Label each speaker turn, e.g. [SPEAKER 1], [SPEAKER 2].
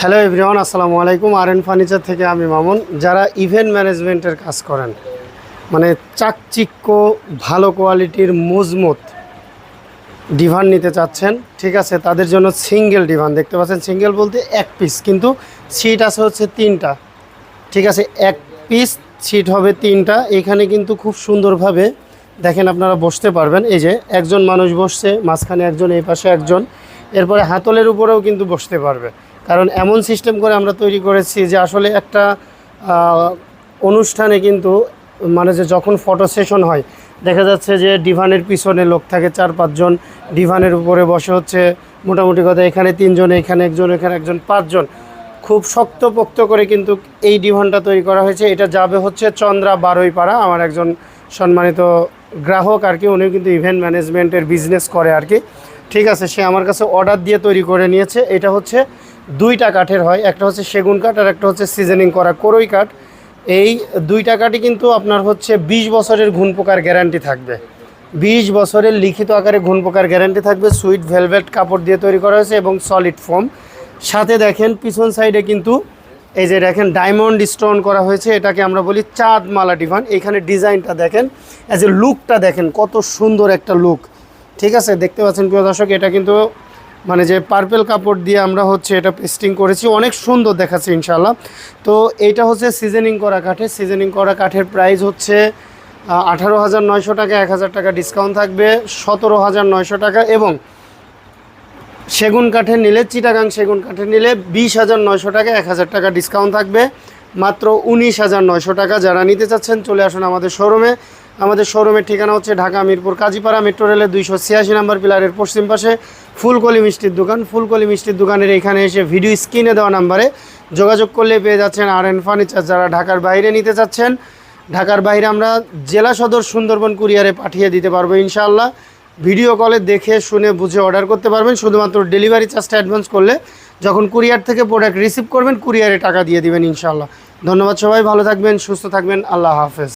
[SPEAKER 1] Hello everyone আসসালামু আলাইকুম। আর N furniture থেকে আমি মামুন। যারা ইভেন্ট ম্যানেজমেন্টের কাজ করেন মানে চাকচিক্য, ভালো কোয়ালিটির মজবুত ডিভান নিতে চাচ্ছেন, ঠিক আছে, তাদের জন্য সিঙ্গেল ডিভান দেখতে পাচ্ছেন সিঙ্গেল বলতে এক পিস কিন্তু সিট আছে হচ্ছে তিনটা। ঠিক আছে, এক পিস সিট হবে তিনটা। এখানে কিন্তু খুব সুন্দরভাবে দেখেন আপনারা বসতে পারবেন। এই যে একজন মানুষ বসছে, মাঝখানে একজন, এই পাশে একজন। এরপরে হাতলের উপরেও কিন্তু বসতে পারবে। কারণ এমন সিস্টেম করে আমরা তৈরি করেছি যে আসলে একটা অনুষ্ঠানে কিন্তু মানে যে যখন ফটো সেশন হয়, দেখা যাচ্ছে যে ডিভানের পিছনে লোক থাকে চার পাঁচজন, ডিভানের উপরে বসে হচ্ছে মোটামুটি কথা এখানে তিনজন, এখানে একজন এখানে একজন, পাঁচজন। খুব শক্তপোক্ত করে কিন্তু এই ডিভানটা তৈরি করা হয়েছে। এটা যাবে হচ্ছে চন্দ্রা বারোই পাড়া আমার একজন সম্মানিত গ্রাহক আর কি উনি কিন্তু ইভেন্ট ম্যানেজমেন্টের বিজনেস করে আর কি। ঠিক আছে, সে আমার কাছে অর্ডার দিয়ে তৈরি করে নিয়েছে। এটা হচ্ছে দুইটা কাঠের হয়, একটা হচ্ছে সেগুন কাঠ আর একটা হচ্ছে সিজনিং করা করই কাঠ। এই দুইটা কাঠই কিন্তু আপনার হচ্ছে বিশ বছরের ঘুণ পোকার গ্যারান্টি থাকবে। বিশ বছরের লিখিত আকারে ঘুণ পোকার গ্যারান্টি থাকবে সুইট ভেলভেট কাপড় দিয়ে তৈরি করা হয়েছে এবং সলিড ফোম সাথে দেখেন পিছন সাইডে কিন্তু এই যে দেখেন ডায়মন্ড স্টোন করা হয়েছে, এটাকে আমরা বলি চাঁদ মালা ডিভান এখানে ডিজাইনটা দেখেন অ্যাজ এ লুকটা দেখেন কত সুন্দর একটা লুক ঠিক আছে, দেখতে পাচ্ছেন প্রিয় দর্শক, এটা কিন্তু মানে যে পার্পেল কাপড় দিয়ে আমরা হচ্ছে এটা পেস্টিং করেছি, অনেক সুন্দর দেখাচ্ছে ইনশাল্লাহ তো এইটা হচ্ছে সিজনিং করা কাঠের সিজনিং করা কাঠের প্রাইস হচ্ছে আঠারো হাজার নয়শো টাকা, এক হাজার টাকা ডিসকাউন্ট থাকবে, সতেরো হাজার নয়শো টাকা এবং সেগুন কাঠের নিলে, চিটাগাং সেগুন কাঠের নিলে বিশ হাজার নয়শো টাকা, এক হাজার টাকা ডিসকাউন্ট থাকবে। মাত্র উনিশ হাজার নয়শো টাকা যারা নিতে চাচ্ছেন, চলে আসুন আমাদের শোরুমে আমাদের শোরুমের ঠিকানা হচ্ছে ঢাকা মিরপুর কাজীপাড়া মেট্রো রেলের দুইশো ছিয়াশি নাম্বার পিলারের পশ্চিম পাশে ফুলকলি মিষ্টির দোকান। ফুলকলি মিষ্টির দোকানের এখানে এসে ভিডিও স্ক্রিনে দেওয়া নাম্বারে যোগাযোগ করলে পেয়ে যাচ্ছেন আর এন ফার্নিচার। যারা ঢাকার বাইরে নিতে চাচ্ছেন, ঢাকার বাইরে আমরা জেলা সদর সুন্দরবন কুরিয়ারে পাঠিয়ে দিতে পারব ইনশাআল্লাহ। ভিডিও কলে দেখে, শুনে, বুঝে অর্ডার করতে পারবেন। শুধুমাত্র ডেলিভারি চার্জটা অ্যাডভান্স করলে যখন কুরিয়ার থেকে প্রোডাক্ট রিসিভ করবেন, কুরিয়ারে টাকা দিয়ে দিবেন ইনশাআল্লাহ। ধন্যবাদ সবাই, ভালো থাকবেন, সুস্থ থাকবেন, আল্লাহ হাফেজ।